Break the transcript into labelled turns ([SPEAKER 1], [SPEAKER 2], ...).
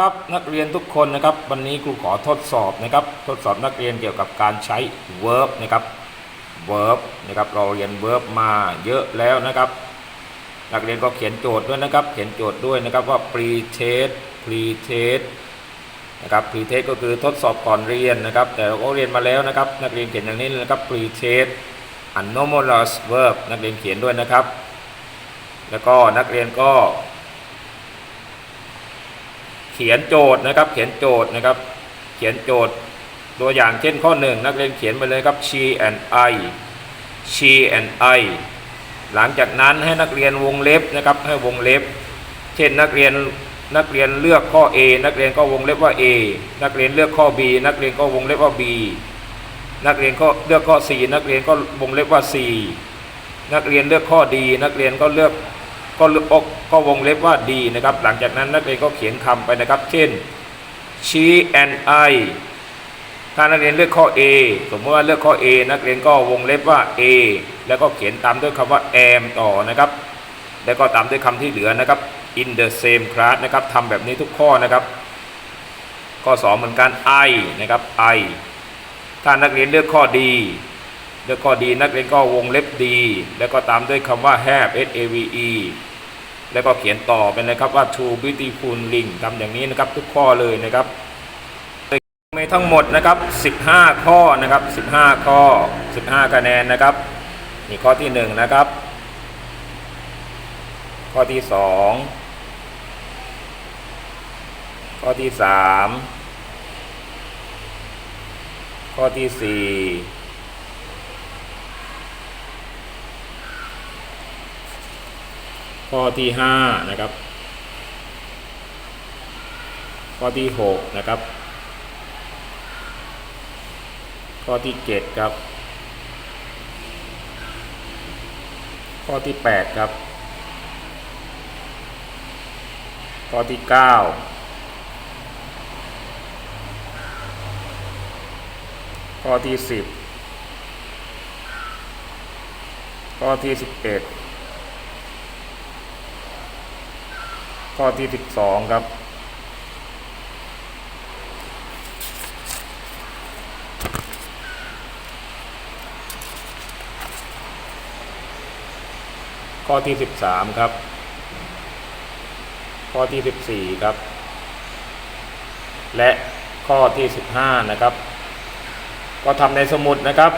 [SPEAKER 1] ครับนักเรียนทุกคนนะครับ วันนี้ครูขอทดสอบนะครับ ทดสอบนักเรียนเกี่ยวกับการใช้ verb นะครับ verb นะครับเราเรียน verb มาเยอะแล้วนะครับ นักเรียนก็เขียนโจทย์ด้วยนะครับ เขียนโจทย์ด้วยนะครับว่า pre-test pre-test นะครับ pre-test ก็คือทดสอบก่อนเรียนนะครับ แต่เราก็เรียนมาแล้วนะครับ นักเรียนเขียนอย่างนี้นะครับ pre-test anomalous verb นักเรียนเขียนด้วยนะครับ แล้วก็นักเรียนก็ เขียนโจทย์นะครับ เขียนโจทย์นะครับ เขียนโจทย์ตัวอย่างเช่นข้อหนึ่งนักเรียนเขียนไปเลยครับ she and I she and I หลังจากนั้นให้นักเรียนวงเล็บนะครับ ให้วงเล็บ เช่นนักเรียนนักเรียนเลือกข้อ A นักเรียนก็วงเล็บว่า A นักเรียนเลือกข้อ B นักเรียนก็วงเล็บว่า B นักเรียนก็เลือกข้อ C นักเรียนก็วงเล็บว่า C นักเรียนเลือกข้อดีนักเรียนก็เลือก ก็อกก็วงเล็บว่าดีนะครับ หลังจากนั้นนักเรียนก็เขียนคำไปนะครับ เช่น she and I ถ้านักเรียนเลือกข้อ A สมมติว่าเลือกข้อ A นักเรียนก็วงเล็บว่า A แล้วก็เขียนตามด้วยคำว่า am ต่อนะครับ แล้วก็ตามด้วยคำที่เหลือนะครับ in the same class นะครับทำแบบนี้ทุกข้อนะครับ ข้อ 2 เหมือนกัน I นะครับ I ถ้านักเรียนเลือกข้อดี เลือกข้อดีนักเรียนก็วงเล็บดี แล้วก็ตามด้วยคำว่า have s a v e แล้วก็เขียนต่อเป็นนะครับว่า to beautiful ring ทำอย่างนี้นะครับทุกข้อเลยนะครับมีทั้งหมดนะครับ 15 ข้อนะครับ 15 ข้อ 15 คะแนนนะครับนี่ข้อที่ 1 นะครับ ข้อที่ 2 ข้อที่ 3 ข้อที่ 4 ข้อที่5นะครับ ข้อที่6นะครับ ข้อที่7ครับ ข้อที่8ครับ ข้อที่9ข้อที่ 10 ข้อที่ 11 ข้อที่สิบเอ็ดข้อที่12ครับ ข้อที่13ครับ ข้อที่14ครับ และข้อที่15นะครับ ก็ทำในสมุดนะครับ